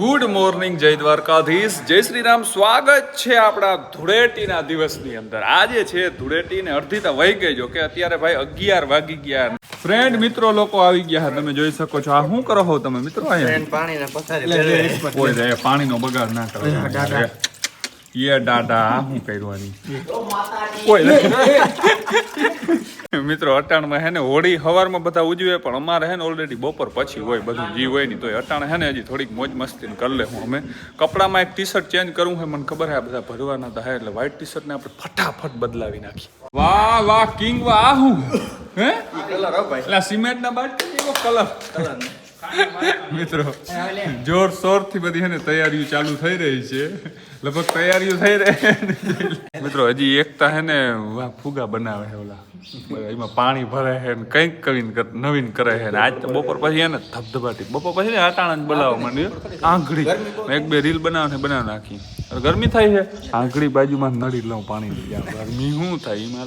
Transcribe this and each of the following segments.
Good morning જય દ્વારકાધીશ. જય શ્રી રામ સ્વાગત છે આપણા ધૂળેટીના દિવસની અંદર. આજે છે ધૂળેટી ને અડધી તો વહી ગઈ જો કે અત્યારે ભાઈ અગિયાર વાગી ગયા. ફ્રેન્ડ મિત્રો લોકો આવી ગયા. તમે જોઈ શકો છો. આ શું કરો હો તમે? મિત્રો રે પાણીનો બગાડ ના કરો. યે દાદા હું કર્યું કોઈ મિત્રો અટાણમાં હે ને હોળી હવારમાં બધા ઉજવે પણ અમારે હે ને ઓલરેડી બપોર પછી હોય બધું જી હોય નહીં તોય અટાણ હે ને હજી થોડીક મોજ મસ્તી કરી લે હું અમે. કપડામાં એક ટી શર્ટ ચેન્જ કરવું હોય મને ખબર હે બધા ભરવાના હતા એટલે વ્હાઈટ ટી શર્ટને આપણે ફટાફટ બદલાવી નાખી વાહ વાહ કિંગ વાહ હું? હે કલર હો ભાઈ. એટલે સિમેન્ટ ના બાટલી એવો કલર મિત્રો, જોર શોરથી બધી ને તૈયારીઓ ચાલુ થઈ રહી છે. લગભગ તૈયારીઓ થઈ રહી મિત્રો, હજી એકતા હે ને ફુગા બનાવે છે ઓલા. એમાં પાણી ભરે છે ને કંઈક કવિન કર- નવીન કરે છે આજ તો બપોર પછી હે ને ધબધબાટી. બપોર પછી ને આટાણા બોલાવવા માંડ્યું આંગળી. એક બે રીલ બનાવે ને બનાવી નાખી. ગરમી થાય છે. આંગળી બાજુમાં નળી લઉં પાણી ગરમી શું થાય એમાં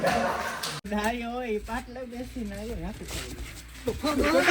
ડાયો હોય પાટલે બેસીને આવ્યો હાથું નહીં.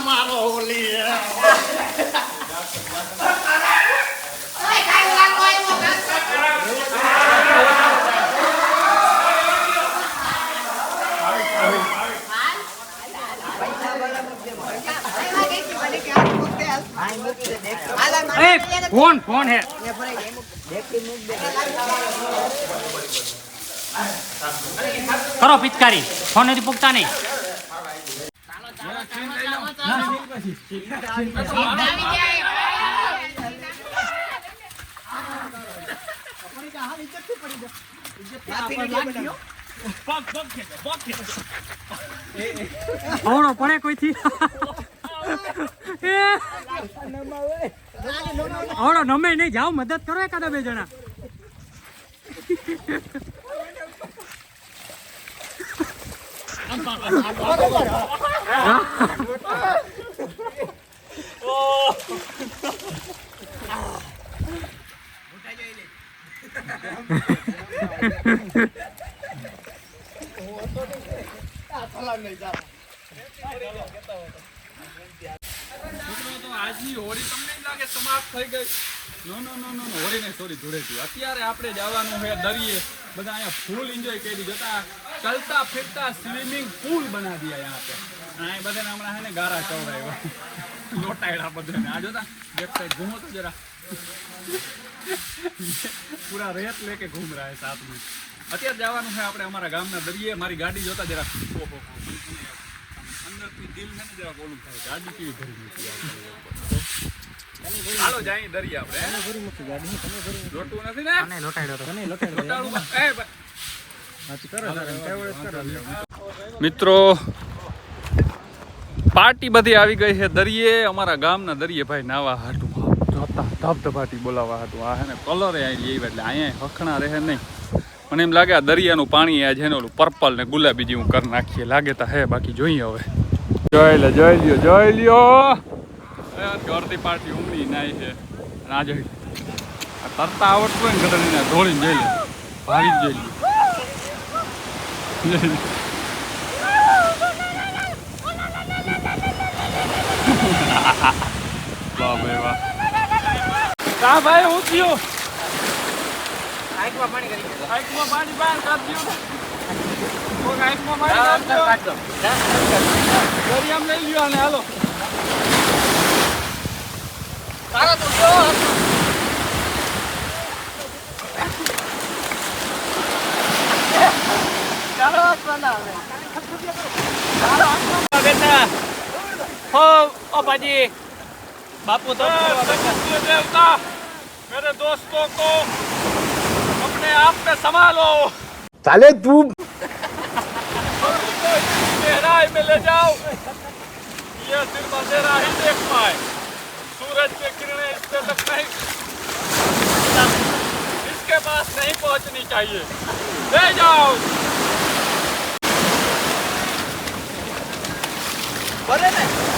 મારો ઓલી ફોન ફોન હે. કરો પિચકારી. ફોન નથી પૂગતા નહીં. આવડો પડે કોઈથી? આવડો નમે નહીં જાઓ મદદ કરો એકાદા બે જણા. આજની હોળી તમને સમાપ્ત થઈ ગઈ નો નો નો નો હોળી અત્યારે આપણે જવાનું છે દરિયે બધા અહીંયા ફૂલ એન્જોય કરી જતા ચલતા ફિરતા સ્વિમિંગ પુલ બનાવી દીયા અહીંયા આપણે આ બધાને હમણાં હે ને ગારા ચવડાવ્યો લોટાયડા બધાને. આ જોતા બેક સાઈડ ઘૂમો તો જરા. પૂરા રેત લેકે ઘૂમ રહ્યા છે સાતમી. અત્યારે જવાનું છે આપણે અમારા ગામના દરિયે. મારી ગાડી જોતા જરા અંદરથી દિલ ને જરા બોલું થાય. ગાડી કેવી ભરી દરિયા આપણે. લોટું નથી ને? મિત્રો પાર્ટી બધી આવી ગઈ છે. દરિયે, અમારા ગામના દરિયે ભાઈ નાવા હાટું જોતા ધબધબાટી બોલાવા હાટું. આ હેને કલર અહીં લઈ એટલે અહીંયા હખણા રહે નહીં. મને એમ લાગે આ દરિયાનું પાણી આ છે ને ઓલું પર્પલ ને ગુલાબી જેવું કરી નાખીએ. લાગે તો હે, બાકી જોઈએ હવે. જોઈ લે, જોઈ લ્યો જોઈ લ્યો. ઘરથી પાર્ટી ઉમરી નાય છે. ના જોઈ તરતા આવડતું હોય ને ગધડીને, ધોળીને જોઈ લે. ભારી જોઈ લે વાહ ભાઈ વાહ હા ભાઈ હું થયું. આંખમાં પાણી કરી આંખમાં પાણી બહાર કાઢ દો આંખમાં પાણી કાઢ દો દરિયામ લઈ અને હાલો. તારા તો બેટા. હો ઓ બાજી બાપુ તો બેટા मेरे दोस्तों को अपने आप में संभालो। साले तू में ले जाओ। ये सिर्फ़ अंधेरा ही देख पाए। सूरज के किरणें इससे तक नहीं इसके पास नहीं पहुंचनी चाहिए। ले जाओ। बोले ना।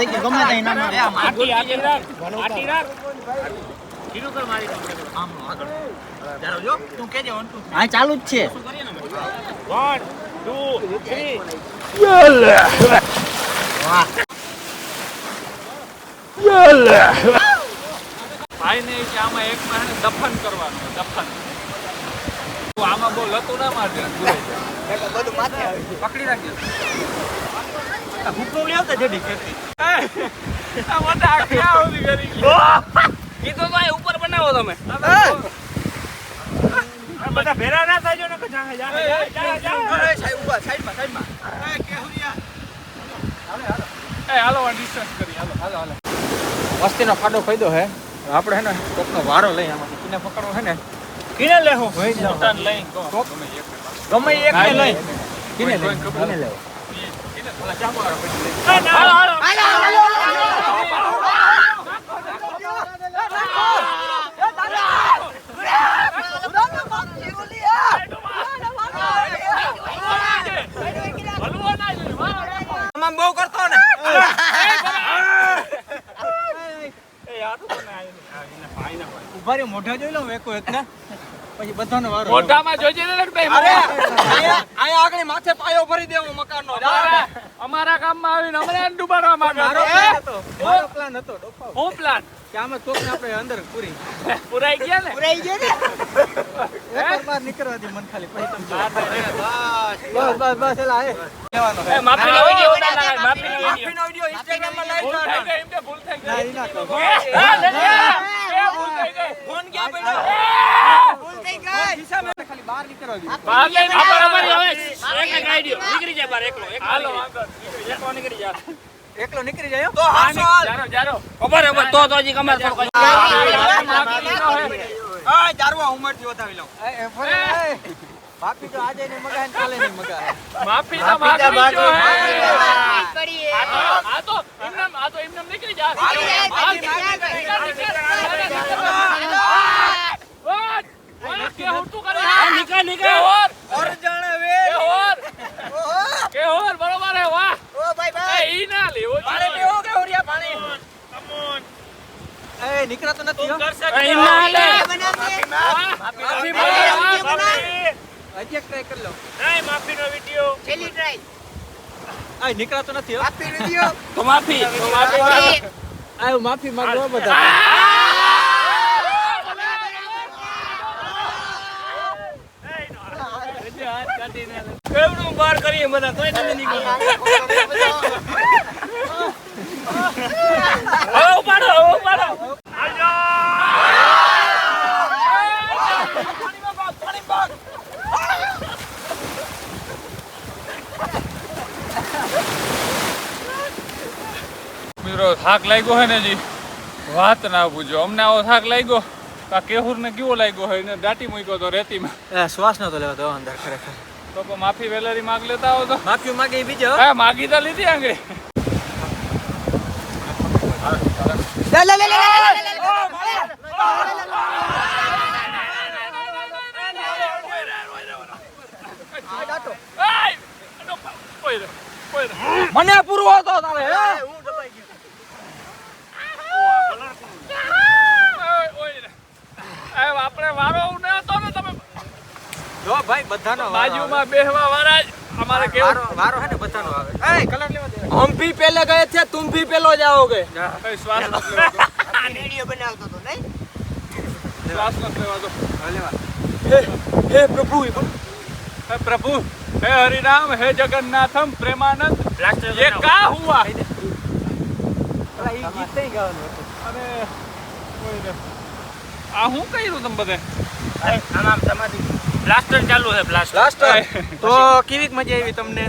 થઈ ગયું ગમે ત્યાં ઇનામ આવે. માટી આટી રાખ માટી રાખ. કીધું કર મારી અહીં ચાલુ જ છે. વન ટુ થ્રી ભાઈ ને કે આમાં એક માં દફન કરવાનું દફન. તો આમાં બહુ લતું ના મારજે ભૂલાઈ જાય. પકડી રાખજે. ભૂકો આવતા જડી ગયા? કીધું ભાઈ ઉપર બનાવો તમે. બધા ભેરા ના થાય ને જા જા જા જા એ હાલો આ distance કરી હાલો હાલો હાલો. વસ્તીનો ફાડો ફાયદો હે. આપણે હે ને કોકનો વારો લઈ આમાંથી કિને પકડવો હે ને. કિને લેવો લઈને કહો, ગમે એક ગમે એક લઈ. લઈ. કિને લઈ કિને લેવો. બહુ કરતો ને ઊભા રહ્યો મોઢા જોઈ લઉં એક એક ને પછી બધાનો વારો મોઢામાં જોજે ને અરે આગળ માથે પાયો ભરી દેવો મકાનનો. અમારા અમારા ગામમાં આવીને અમને ડૂબાડવા માંગે મારો પ્લાન હતો. મારો પ્લાન હતો ડોપાવ હું પ્લાન કે આમાં કોકને આપણે અંદર પૂરી. પુરાઈ ગયા ને? એકવાર બહાર નીકળવા દી મન ખાલી પછી તમે. બસ બસ બસ એલા એ. લેવાનો એ માફીનો વિડિયો માફી માફીનો વિડિયો માફીનો વિડિયો ઇન્સ્ટાગ્રામમાં લાઈવ કર થઈ. ગઈ એમને ભૂલ થઈ ના, ગઈ ના કહો. એ ભૂલ થઈ ગઈ. ફોન ક્યાં પડ્યો? ફોન ખિસ્સામાં ખાલી બહાર નીકળો. બહાર લઈને અમાર અમારે અમારી હવે. એક એક આઈડિયો નીકળી જાય બહાર એકલો એકલો હાલો નીકળી જાય. એકલો નીકળી જાય એકલો નીકળી જાય હો. જારો જારો. ખબર હે તો તો જી કમર થોડો આ જારવા ઉમરથી વધાવી લઉં. એ, ફરે, માફી તો આજે ને મગા ને કાલે ને મગા માફી તો માફી તો હે. આ તો- આ તો એમનેમ આ તો એમનેમ નીકળી જા. હાલ, નીકળ, નીકળ, નીકળ. વાત, વાત, કે હું તું કરે આ નીકળ નીકળ કે હોર ઓર જાણે વે. કે હોર ઓહો. કે હોર બરોબર હે વાહ ઓ ભાઈ એ ભાઈ. ઈ ના લેવો પાણી પીવો કે ઉરિયા પાણી? એ, નીકળાતો નથી હો. એ ના લે માફી માફી માફી એક try કરી લો. નહીં માફીનો વિડિયો આ નીકળાતો નથી હો. તો માફી તો માફી આ માફી માંગો બધા કરીએ બધા તોય તમે નીકળો હવે ઉપાડો હવે ઉપાડો. મિત્રો થાક લાગ્યો હોય ને જી વાત ના પૂછો. અમને આવો થાક લાગ્યો? આ કેહુર ને કેવો લાગ્યો હોય? ને દાટી મૂક્યો તો રેતીમાં. એ, શ્વાસ નતો લેવાતો અંદર ખરેખર. તો કો માફી વેલેરી માગ લેતા આવો તો માફી માંગે બીજો હા માગી તો લીધી આંગે લે લે લે લે મને પૂરવો હતો તારે હે? રે. એ આપણે વારો જો ભાઈ બધાનો વારો આવે. બાજુમાં બેહવા વાળા જ અમારે કેવું વારો વારો હે ને બધાનો આવે એ કલર લેવા દે હમ ભી પહેલે ગયે थे तुम भी पहले जाओगे કઈ શ્વાસ નથી લેવાતો શ્વાસ નથી લેવાતો हे हे प्रभु ये बोल હે પ્રભુ હે હરિનામ હે જગન્નાથમ પ્રેમાનંદ ये का हुआ અલા ઈ ગીત નહીં ગાવાનું હતું અરે ઓય રે. આ હું કર્યું તમે બધે આમ આમ સમાધિ પ્લાસ્ટર ચાલુ છે પ્લાસ્ટર તો કેવી મજા આવી તમને?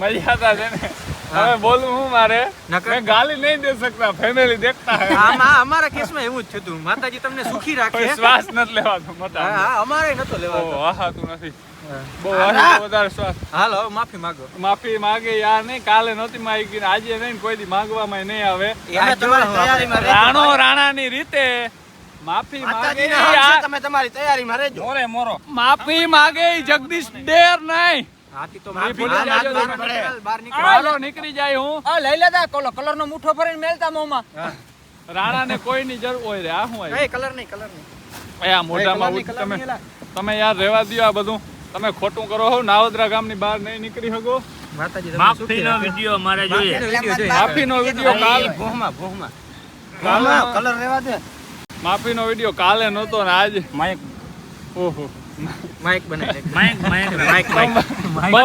મજા છે ને. હવે બોલું હું મારે? મેં ગાલી નહીં દે શકતા ફેમિલી દેખતા હે. આમાં અમારા કેસમાં એવું જ થતું માતાજી તમને સુખી રાખે શ્વાસ નથી લેવાનો મતા હા અમારે નતો લેવાનો આહા તું નથી. બહુ વધારે શ્વાસ. હાલો માફી માગો. માફી માગે યાર નહીં કાલે નહોતી માગી આજે નહીં કોઈ દી માંગવામાં નહીં આવે. રાણો રાણા ની રીતે માફી માગે તમે તમારી તૈયારીમાં રહેજો. મોરે મોરો. માફી માગે જગદીશ ડેર નહીં. હાથી તો માફી તમે. બહાર નીકળ. નીકળી જાય હું. આ લઈ લેતા કોલો કલર નો મુઠ્ઠો ભરીને મેલતા મોંમાં. રાણા ને કોઈની જરૂર હોય રે આ શું એ કલર નહીં કલર નહીં. એ આ મોઢામાં તમે તમે યાર રહેવા દો આ બધું. તમે ખોટું કરો હો નાવદરા ગામની બહાર નહીં નીકળી શકો. માફી નો વીડિયો મારે માફીનો જોઈએ. માફીનો વીડિયો કાલે ભોહમાં ભોહમાં ભોહમાં કલર રહેવા દે. માફીનો વીડિયો કાલે નહોતો ને આજે. માઇક ઓહો. માઇક બનાવી માઇક માઈક માઈક માઇક બહુ.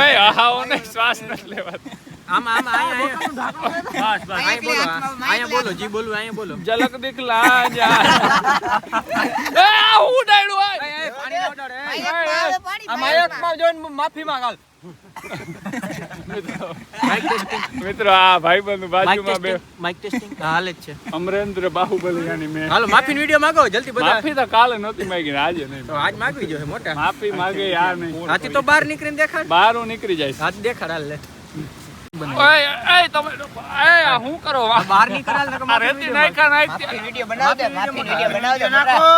એ આહાઓ શ્વાસ લેવાતો. આમાં આમાં બસ બસ. બોલો આ- અહીંયા બોલો જી બોલું અહીંયા બોલો. ઝલક દિખલા જા એ આ હું ડાયડું એ, પાણી ના જોઈને માફી માંગ હાલ. માઇક ટેસ્ટિંગ મિત્રો આ ભાઈ બંધ બાજુમાં બે માઇક ટેસ્ટિંગ હાલે જ છે. અમરેન્દ્ર બાહુબલી યાની મે. હાલો માફી વીડિયો માંગો જલ્દી બધા માફી તો કાલે નહોતી માંગી આજે નહીં તો આજ માંગવી જો મોટા. માફી માંગે યાર નહીં. હાથી તો બહાર નીકળીને દેખાડ. બહાર હું નીકળી જઈશ હાથ દેખાડ હાલ લે. હું કરો? બહાર નીકળ હાલ નકર આ માફી રેતી નાખ વીડિયો વીડિયો નાખો.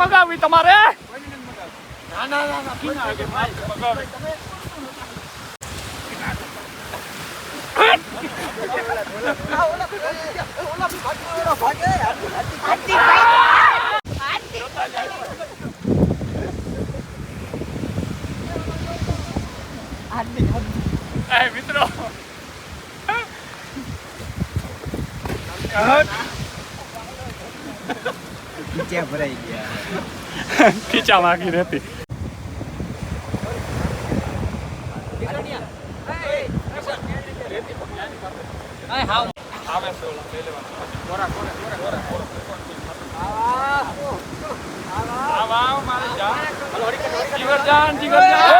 આગળ તમારે મગાવી તમારે? એ મિત્રો. ભરાઈ ગયા ખીચા માગી રહેતી. જીગરજાન, જીગરજાન.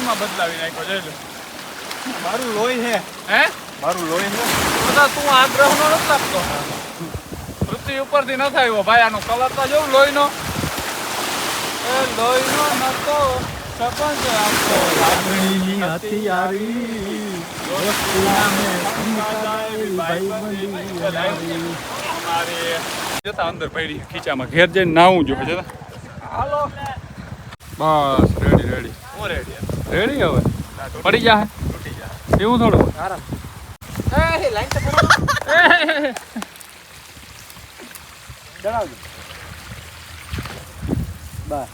કલરમાં બદલાવી નાખ્યો છે લો. મારું લોહી છે. હે? મારું લોહી છે. બધા તું આ ગ્રહનો નથી લાગતો? પૃથ્વી ઉપરથી ન થાય ભાઈ આનો કલર તો જોઉં લોહીનો. એ લોહીનો નતો આપતો લાગણી હથિયારી જતા અંદર પડી ખીચામાં. ઘેર જઈને નાવું જોઈએ જતા. હાલો. બસ રેડી રેડી હું રેડી રેડી હવે? પડી જા એવું થોડું? આરામ લાઈન જણાવજો બસ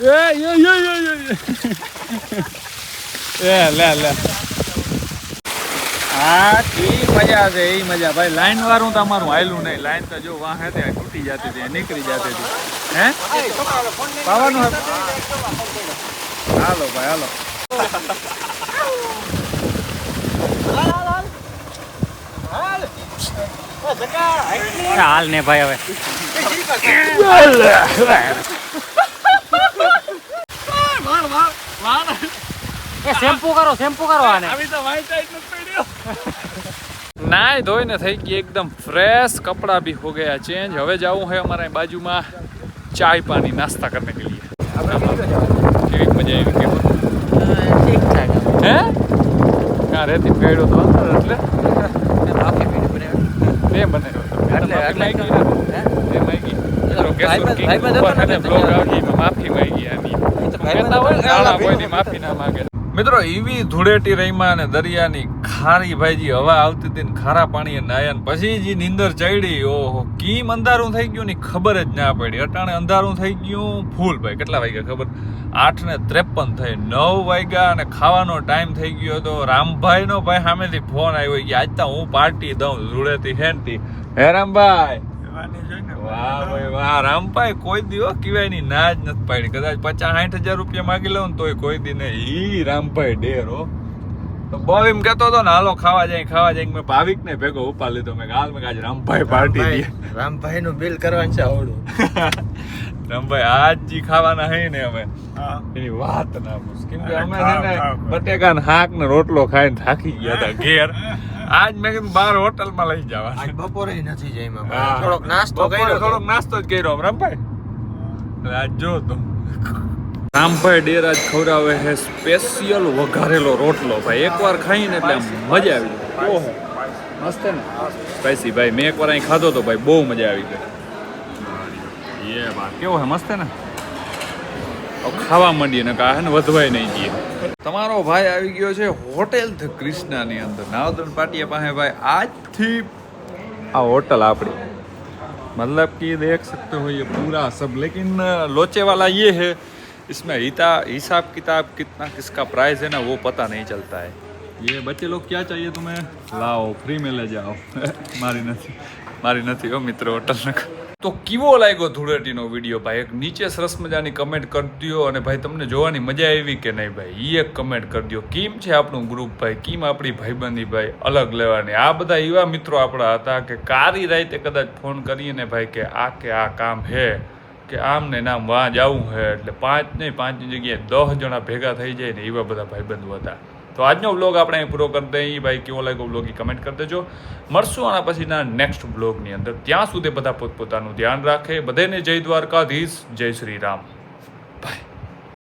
એ એ એ એ. એ લે લે. હા ઈ મજા છે એ મજા. ભાઈ લાઈન વાળું તમારું હાયલું નહીં. લાઈન તો જો વાહ હતી તૂટી જતી હતી નીકળી જતી હતી. હે? પાવાનું હતું હાલો ભાઈ હાલો હાલ ને ભાઈ હવે શેમ્પુ કરો શેમ્પુ કરો આને નાય ધોઈને થઈ ગઈ એકદમ ફ્રેશ કપડાં બી હો ગયા ચેન્જ હવે જવું હોય અમારા બાજુમાં ચાય પાણી નાસ્તા કરને કે લીએ કેવી મજા આવી કે ઠીક ઠાક હે? ક્યાં રહેતી પેડો તો અંદર એટલે. માફી પેડો બનાવ્યો. બે બનાવ્યો માફી માંગી. હતો તો આની. તો હતો માફી ના માંગે. મિત્રો એવી ધૂળેટી રહીમાં અને દરિયાની ખારી ભાઈજી હવા આવતી હતી ખારા પાણીએ નાયા પછી જે નીંદર ચડી. ઓહો, કીમ અંધારું થઈ ગયું ની ખબર જ ના પડી. અટાણે અંધારું થઈ ગયું. ફૂલ ભાઈ, કેટલા વાગ્યા ખબર? આઠ ને ત્રેપન થઈ. નવ વાગ્યા અને ખાવાનો ટાઈમ થઈ ગયો હતો. રામભાઈ નો ભાઈ સામેથી ફોન આવ્યો. કે, આજ તો હું પાર્ટી દઉં ધૂળેટી હેનથી. હે રામભાઈ. વાહ ભાઈ વાહ રામભાઈ કોઈ દિવસ કિવાયની ના જ નથી પાડી. કદાચ પચાસ સાઠ હજાર રૂપિયા માગી લઉં ને તોય કોઈ દી નહીં. ઈ રામભાઈ ડેર હો. તો બહુ એમ કહેતો હતો ને હાલો ખાવા જાય ખાવા જાય. મેં ભાવિક ને ભેગો ઉપા લીધો. મેં હાલ મેં આજ રામભાઈ પાર્ટી દી રામભાઈ નું બિલ કરવાનું છે આવડું. રામભાઈ આજ જી ખાવાના હે ને અમે. એની વાત ના પૂછ. કેમ કે અમે છે ને બટેકા ને હાક ને રોટલો ખાઈને થાકી ગયા હતા ઘેર. આજ મેં કીધું બહાર હોટલમાં લઈ જવા આજ બપોરે નથી જઈમાં થોડોક નાસ્તો કર્યો થોડોક નાસ્તો જ કર્યો રામભાઈ? એટલે આજ જો તો. રામભાઈ ડેરાજ ખવડાવે છે સ્પેશિયલ વઘારેલો રોટલો. ભાઈ એકવાર ખાઈને એટલે મજા આવી જાય. છે મસ્ત ને? સ્પાઈસી ભાઈ મેં એકવાર અહીં ખાધો તો ભાઈ બહુ મજા આવી ગઈ. એ બા કેવો છે? મસ્ત ને? ખાવા માંડીએ ને કા હે ને વધવાય નહીં જઈએ. તમારો ભાઈ આવી ગયો છે હોટેલ ધ ક્રિષ્નાની અંદર નાવદન પાટિયા પાસે ભાઈ આજથી આ હોટલ આપણી मतलब कि देख सकते हो ये पूरा सब लेकिन लोचे वाला ये है इसमें हिता हिसाब किताब कितना किसका प्राइस है ना वो पता नहीं चलता है ये बच्चे लोग क्या चाहिए तुम्हें लाओ फ्री में ले जाओ મારી નથી મારી નથી હો મિત્રો હોટલ તો કેવો લાગ્યો ધૂળેટીનો વીડિયો ભાઈ? એક નીચે સરસ મજાની કમેન્ટ કરી દો અને ભાઈ તમને જોવાની મજા આવી કે નહીં ભાઈ? એ એક કમેન્ટ કરી દો કેમ છે આપણું ગ્રુપ ભાઈ? કેમ આપણી ભાઈબંધી ભાઈ અલગ લેવાની? આ બધા એવા મિત્રો આપણા હતા કે કારી રાતે કદાચ ફોન કરીએ ને ભાઈ કે આ કે આ કામ હે, કે આમ ને નામ વાં જવું હે, એટલે પાંચ નહીં, પાંચની જગ્યાએ દસ જણા ભેગા થઈ જાય ને એવા બધા ભાઈબંધો હતા. તો આજનો વ્લોગ આપણે અહીં પૂરો કરી દઈએ. ભાઈ, કેવો લાગ્યો બ્લોગ કમેન્ટ કરી દેજો. મળશું આના પછીના નેક્સ્ટ બ્લોગની અંદર. ત્યાં સુધી બધા પોતપોતાનું ધ્યાન રાખે. બધાને જય દ્વારકાધીશ. જય શ્રી રામ.